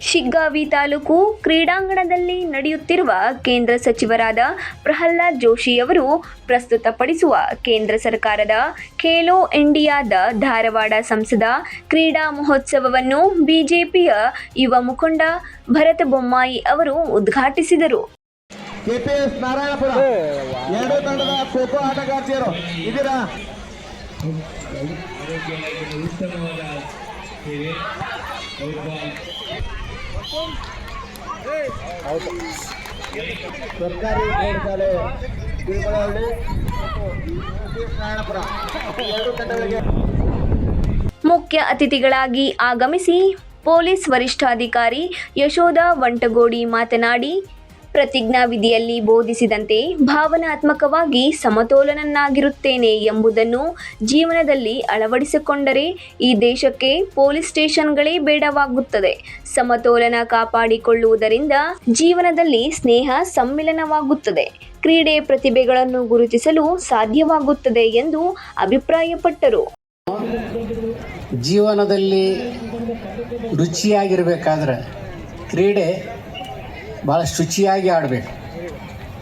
ಶಿಗ್ಗಾವಿ ತಾಲೂಕು ಕ್ರೀಡಾಂಗಣದಲ್ಲಿ ನಡೆಯುತ್ತಿರುವ ಕೇಂದ್ರ ಸಚಿವರಾದ ಪ್ರಹ್ಲಾದ್ ಜೋಶಿ ಅವರು ಪ್ರಸ್ತುತಪಡಿಸುವ ಕೇಂದ್ರ ಸರ್ಕಾರದ ಖೇಲೋ ಇಂಡಿಯಾದ ಧಾರವಾಡ ಸಂಸದ ಕ್ರೀಡಾ ಮಹೋತ್ಸವವನ್ನು ಬಿಜೆಪಿಯ ಯುವ ಮುಖಂಡ ಭರತ ಬೊಮ್ಮಾಯಿ ಅವರು ಉದ್ಘಾಟಿಸಿದರು. ಕೆಪಿಎಸ್ ನಾರಾಯಣಪುರ. ಎರಡು ತಂಡದ ಖೋಖೋ ಆಟಗಾರ್ತಿಯರು ಇದೀರಾ? ಸರ್ಕಾರಿ ಶಾಲೆ ತಿರುಮಲಹಳ್ಳಿ ನಾರಾಯಣಪುರ ಎರಡು ತಂಡಗಳಿಗೆ ಮುಖ್ಯ ಅತಿಥಿಗಳಾಗಿ ಆಗಮಿಸಿ ಪೊಲೀಸ್ ವರಿಷ್ಠಾಧಿಕಾರಿ ಯಶೋಧ ವಂಟಗೋಡಿ ಮಾತನಾಡಿ ಪ್ರತಿಜ್ಞಾ ವಿಧಿಯಲ್ಲಿ ಬೋಧಿಸಿದಂತೆ ಭಾವನಾತ್ಮಕವಾಗಿ ಸಮತೋಲನನ್ನಾಗಿರುತ್ತೇನೆ ಎಂಬುದನ್ನು ಜೀವನದಲ್ಲಿ ಅಳವಡಿಸಿಕೊಂಡರೆ ಈ ದೇಶಕ್ಕೆ ಪೊಲೀಸ್ ಸ್ಟೇಷನ್ಗಳೇ ಬೇಡವಾಗುತ್ತದೆ. ಸಮತೋಲನ ಕಾಪಾಡಿಕೊಳ್ಳುವುದರಿಂದ ಜೀವನದಲ್ಲಿ ಸ್ನೇಹ ಸಮ್ಮಿಲನವಾಗುತ್ತದೆ. ಕ್ರೀಡೆ ಪ್ರತಿಭೆಗಳನ್ನು ಗುರುತಿಸಲು ಸಾಧ್ಯವಾಗುತ್ತದೆ ಎಂದು ಅಭಿಪ್ರಾಯಪಟ್ಟರು. ಜೀವನದಲ್ಲಿ ರುಚಿಯಾಗಿರಬೇಕಾದ್ರೆ ಕ್ರೀಡೆ ಭಾಳ ಶುಚಿಯಾಗಿ ಆಡಬೇಕು.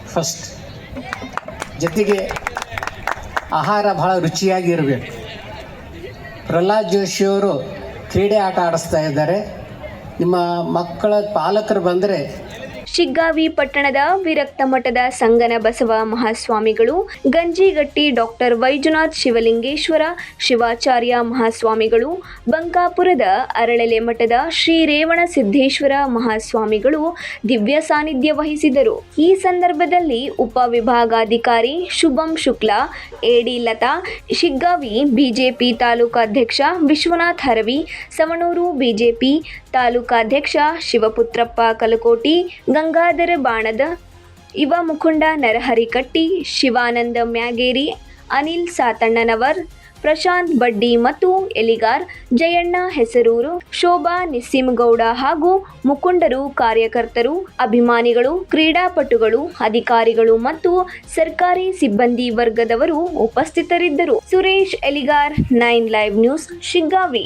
ಫಸ್ಟ್ ಜೊತೆಗೆ ಆಹಾರ ಭಾಳ ರುಚಿಯಾಗಿ ಇರಬೇಕು. ಪ್ರಹ್ಲಾದ್ ಜೋಶಿಯವರು ಕ್ರೀಡೆ ಆಟ ಆಡಿಸ್ತಾ ಇದ್ದಾರೆ. ನಿಮ್ಮ ಮಕ್ಕಳ ಪಾಲಕರು ಬಂದರೆ ಶಿಗ್ಗಾವಿ ಪಟ್ಟಣದ ವಿರಕ್ತ ಮಠದ ಸಂಗನ ಬಸವ ಮಹಾಸ್ವಾಮಿಗಳು, ಗಂಜಿಗಟ್ಟಿ ಡಾಕ್ಟರ್ ವೈಜುನಾಥ್ ಶಿವಲಿಂಗೇಶ್ವರ, ಶಿವಾಚಾರ್ಯ ಮಹಾಸ್ವಾಮಿಗಳು, ಬಂಕಾಪುರದ ಅರಳೆಲೆ ಮಠದ ಶ್ರೀ ರೇವಣ ಸಿದ್ದೇಶ್ವರ ಮಹಾಸ್ವಾಮಿಗಳು ದಿವ್ಯ ಸಾನ್ನಿಧ್ಯ ವಹಿಸಿದರು. ಈ ಸಂದರ್ಭದಲ್ಲಿ ಉಪವಿಭಾಗಾಧಿಕಾರಿ ಶುಭಂ ಶುಕ್ಲಾ, ಎಡಿ ಲತಾ, ಶಿಗ್ಗಾವಿ ಬಿಜೆಪಿ ತಾಲೂಕಾಧ್ಯಕ್ಷ ವಿಶ್ವನಾಥ್ ಹರವಿ ಸವಣೂರು ಬಿಜೆಪಿ ತಾಲೂಕಾಧ್ಯಕ್ಷ ಶಿವಪುತ್ರಪ್ಪ ಕಲಕೋಟಿ ಗಂಗಾಧರ ಬಾಣದ ಯುವ ಮುಖಂಡ ನರಹರಿ ಕಟ್ಟಿ, ಶಿವಾನಂದ ಮ್ಯಾಗೇರಿ, ಅನಿಲ್ ಸಾತಣ್ಣನವರ್, ಪ್ರಶಾಂತ್ ಬಡ್ಡಿ ಮತ್ತು ಎಲಿಗಾರ್, ಜಯಣ್ಣ ಹೆಸರೂರು, ಶೋಭಾ ನಿಸ್ಸಿಮಗೌಡ ಹಾಗೂ ಮುಖಂಡರು ಕಾರ್ಯಕರ್ತರು, ಅಭಿಮಾನಿಗಳು, ಕ್ರೀಡಾಪಟುಗಳು, ಅಧಿಕಾರಿಗಳು ಮತ್ತು ಸರ್ಕಾರಿ ಸಿಬ್ಬಂದಿ ವರ್ಗದವರು ಉಪಸ್ಥಿತರಿದ್ದರು. Suresh Eligar, nine live news, Shiggavi.